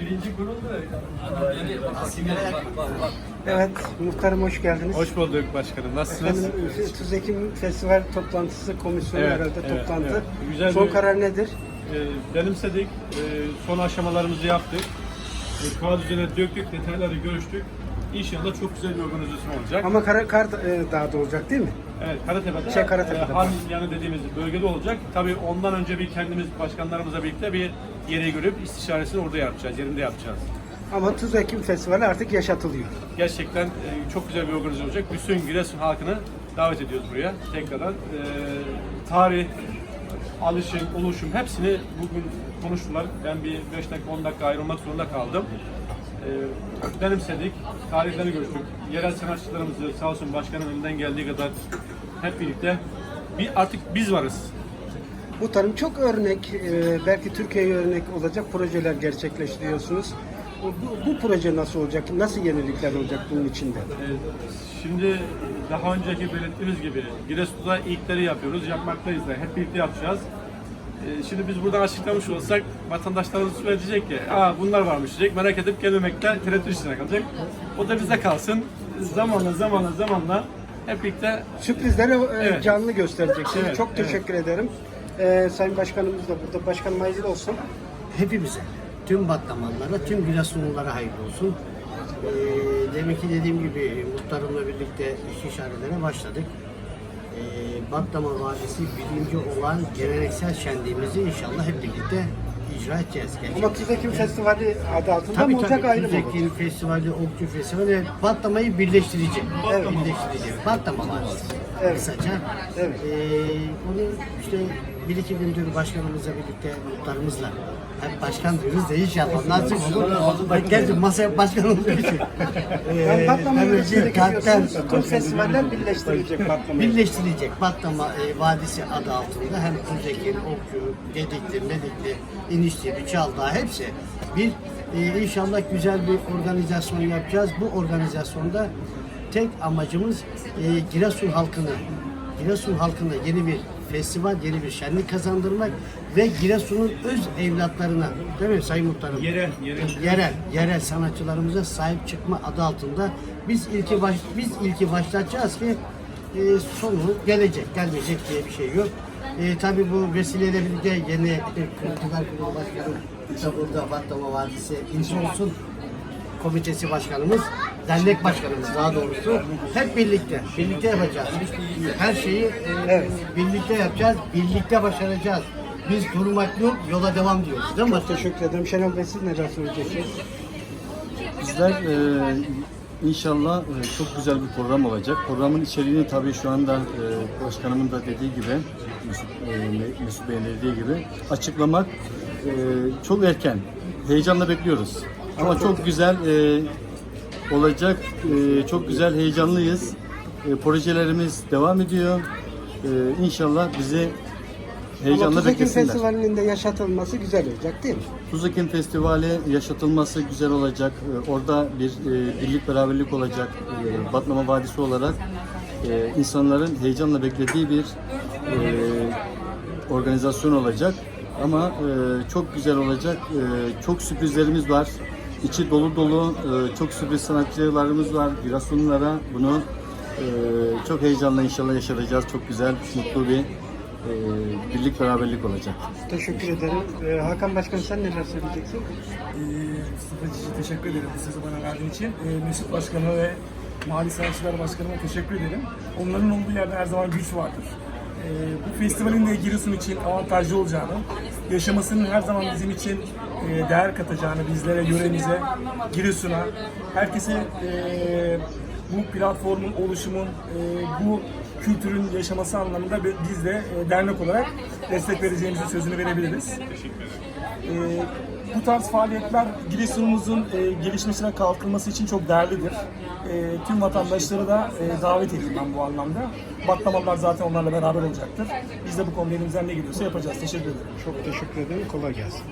Birinci kurul da Evet, muhtarım hoş geldiniz. Hoş bulduk başkanım. Nasılsınız? Efendim, 30 Ekim Festival toplantısı, komisyonu Evet, herhalde evet, toplantı. evet. Güzel Son bir- karar nedir? Ee, benimsedik. Ee, son aşamalarımızı yaptık. Ee, kağıt üzerine döktük, detayları görüştük. İnşallah çok güzel bir organizasyon olacak. Ama kar, kar e, dağda olacak değil mi? Evet, Karatepe'de, Şey, Karatepe'de. e, Han yanı dediğimiz bölgede olacak. Tabii ondan önce bir kendimiz başkanlarımızla birlikte bir yere görüp istişaresini orada yapacağız, yerinde yapacağız. Ama 30 Ekim Festivali artık yaşatılıyor. Gerçekten e, çok güzel bir organizasyon olacak. Bütün Giresun halkını davet ediyoruz buraya tekrardan. E, tarih, alışım, oluşum hepsini bugün konuştular. Ben bir 5 dakika 10 dakika ayrılmak zorunda kaldım. E, benimsedik, tarihlerini görüştük. Yerel sanatçılarımızı sağ olsun başkanın elinden geldiği kadar hep birlikte bir artık biz varız. Bu tarım çok örnek, e, belki Türkiye'ye örnek olacak projeler gerçekleştiriyorsunuz. Bu, bu, bu proje nasıl olacak? Nasıl yenilikler olacak bunun içinde? Ee, Şimdi daha önceki belirttiğimiz gibi Giresun'da ilkleri yapıyoruz, yapmaktayız da hep birlikte yapacağız. Ee, Şimdi biz buradan açıklamış olsak vatandaşlarımız şöyle diyecek ki Aa, bunlar varmış diyecek, merak edip gelmemekte tereddüt içine kalacak. O da bize kalsın. Zamanla zamanla zamanla hep birlikte Sürprizleri e, Evet. canlı göstereceksiniz. Evet, çok evet. teşekkür ederim. E, Sayın Başkanımız da burada. Başkanım hayırlı olsun. hepimize, tüm Baklamanlara, tüm Giresunlulara hayırlı olsun. Ee, demek ki dediğim gibi muhtarımla birlikte istişarelere başladık. Ee, Baklama Vadisi birinci olan geleneksel şenliğimizi inşallah hep birlikte icra edeceğiz. Ama 30 Ekim Festivali adı altında Tabii mı olacak tabii. ayrı mı? Tüzek'in festivali, Okçu Festivali Batlamayı birleştirecek. Evet. Birleştirecek. Batlama Vadisi. Evet. Kısaca. Evet. Ee, onu işte bir iki gündür başkanımızla birlikte muhtarımızla hep başkan diyoruz da inşallah nasip olur. Gerçi masaya başkan olduğu için. Ee, patlama tabii ki kalpten-. Tüm festivaller birleştirilecek patlamayı. birleştirilecek Batlama e, Vadisi adı altında hem Tuzek'in, Okçu, Gedikli, Medikli, İnişli, Çaldağ hepsi bir e, inşallah güzel bir organizasyon yapacağız. Bu organizasyonda tek amacımız e, Giresun halkını Giresun halkına yeni bir festival, yeni bir şenlik kazandırmak ve Giresun'un öz evlatlarına, değil mi Sayın Muhtarım? yerel, yerel yerel yerel sanatçılarımıza sahip çıkma adı altında biz ilki baş, biz ilki başlatacağız ki e, sonu gelecek gelmeyecek diye bir şey yok. E, tabii bu vesileyle birlikte yeni Kültürel Kurulu Başkanı da burada Batlama Vadisi İnci olsun komitesi başkanımız, dernek başkanımız daha doğrusu hep birlikte, birlikte yapacağız. Her şeyi e, birlikte yapacağız, birlikte başaracağız. Biz durmak yok, yola devam diyoruz değil mi? Teşekkür ederim. Şenol Bey siz neler söyleyeceksiniz? Bizler e, inşallah e, çok güzel bir program olacak. Programın içeriğini tabii şu anda e, başkanımın da dediği gibi, Mesut, e, Mesut Bey'in dediği gibi açıklamak e, çok erken. Heyecanla bekliyoruz. Ama çok güzel e, olacak. E, çok güzel, heyecanlıyız. E, projelerimiz devam ediyor. E, inşallah bizi Ama heyecanla 30 Ekim beklesinler. Festivalinin de yaşatılması güzel olacak değil mi? Tuzakin Festivali yaşatılması güzel olacak. Ee, Orada bir e, birlik beraberlik olacak. Ee, Batlama Vadisi olarak e, insanların heyecanla beklediği bir e, organizasyon olacak. Ama e, çok güzel olacak. E, çok sürprizlerimiz var. İçi dolu dolu e, çok sürpriz sanatçılarımız var. Giresunlulara bunu e, çok heyecanla inşallah yaşatacağız. Çok güzel, mutlu bir e, birlik beraberlik olacak. Teşekkür ederim. Ee, Hakan Başkan sen neler söyleyeceksin? Ee, Mustafa Cici teşekkür ederim bu sözü bana verdiğin için. Ee, Mesut Başkanı ve Mahalle Sanatçılar Başkanı'na teşekkür ederim. Onların olduğu yerde her zaman güç vardır. Ee, bu festivalin de Giresun için avantajlı olacağını, yaşamasının her zaman bizim için e, değer katacağını bizlere, yöremize, Giresun'a, herkese e, bu platformun, oluşumun, e, bu kültürün yaşaması anlamında bi- biz de e, dernek olarak destek vereceğimizin sözünü verebiliriz. Ee, bu tarz faaliyetler Giresun'umuzun e, gelişmesi ve kalkınması için çok değerlidir. E, tüm vatandaşları da e, davet edeyim ben bu anlamda. Baklamalar zaten onlarla beraber olacaktır. Biz de bu konuda elimizden ne geliyorsa yapacağız. Teşekkür ederim. Çok teşekkür ederim. Kolay gelsin.